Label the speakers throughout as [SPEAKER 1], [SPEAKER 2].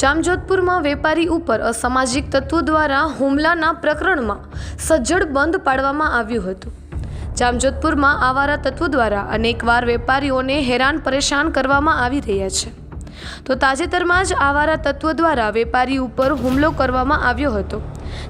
[SPEAKER 1] જામજોધપુરમાં વેપારી ઉપર અસામાજિક તત્વો દ્વારા હુમલાના પ્રકરણમાં સજ્જડ બંધ પાડવામાં આવ્યું હતું. જામજોધપુરમાં આવારા તત્વો દ્વારા અનેકવાર વેપારીઓને હેરાન પરેશાન કરવામાં આવી રહ્યા છે. તો તાજેતરમાં જ આવારા તત્વો દ્વારા વેપારી ઉપર હુમલો કરવામાં આવ્યો હતો.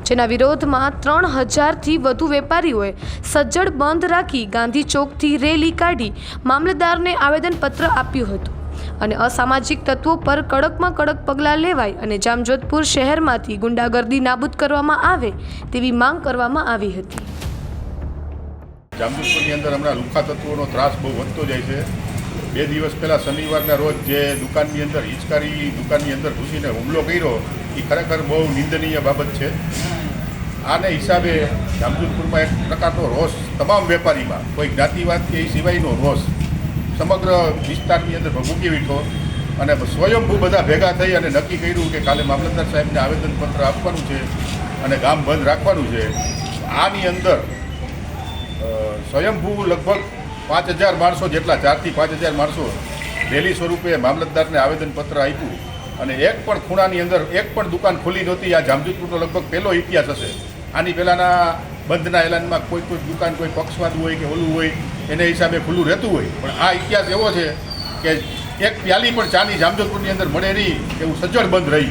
[SPEAKER 1] જેના વિરોધમાં ત્રણ હજારથી વધુ વેપારીઓએ સજ્જડ બંધ રાખી ગાંધી ચોકથી રેલી કાઢી મામલતદારને આવેદનપત્ર આપ્યું હતું. અને અસામાજિક તત્વો પર કડકમાં કડક પગલાં લેવાય અને જામજોધપુર શહેરમાંથી ગુંડાગર્દી નાબૂદ કરવામાં આવે તેવી માંગ કરવામાં આવી હતી.
[SPEAKER 2] જામજોધપુરની અંદર હમણાં લુખા તત્વોનો ત્રાસ બહુ વધતો જાય છે. બે દિવસ પહેલાં શનિવારના રોજ જે દુકાનની અંદર હિચકારી દુકાનની અંદર ઘૂસીને હુમલો કર્યો એ ખરેખર બહુ નિંદનીય બાબત છે. આને હિસાબે જામજોધપુરમાં એક પ્રકારનો રોષ તમામ વેપારીમાં. કોઈ જ્ઞાતિવાદ કે એ સિવાયનો રોષ. સમગ્ર વિસ્તારની અંદર મૂકી વીઠો અને સ્વયંભૂ બધા ભેગા થઈ અને નક્કી કર્યું કે કાલે મામલતદાર સાહેબને આવેદનપત્ર આપવાનું છે અને ગામ બંધ રાખવાનું છે. આની અંદર સ્વયંભૂ લગભગ પાંચ હજાર માણસો જેટલા, ચારથી પાંચ હજાર માણસો રેલી સ્વરૂપે મામલતદારને આવેદનપત્ર આપ્યું અને એક પણ ખૂણાની અંદર એક પણ દુકાન ખુલ્લી નહોતી. આ જામજોધપુરનો લગભગ પહેલો ઇતિહાસ હશે. આની પહેલાંના બંધના એલાનમાં કોઈ કોઈ દુકાન, કોઈ પક્ષવાદ હોય કે ઓલું હોય, એને હિસાબે ખુલ્લું રહેતું હોય. પણ આ ઇતિહાસ એવો છે કે એક પ્યાલી પણ ચાની જામજોધપુરની અંદર મળે નહીં, એવું સજ્જડ બંધ રહી.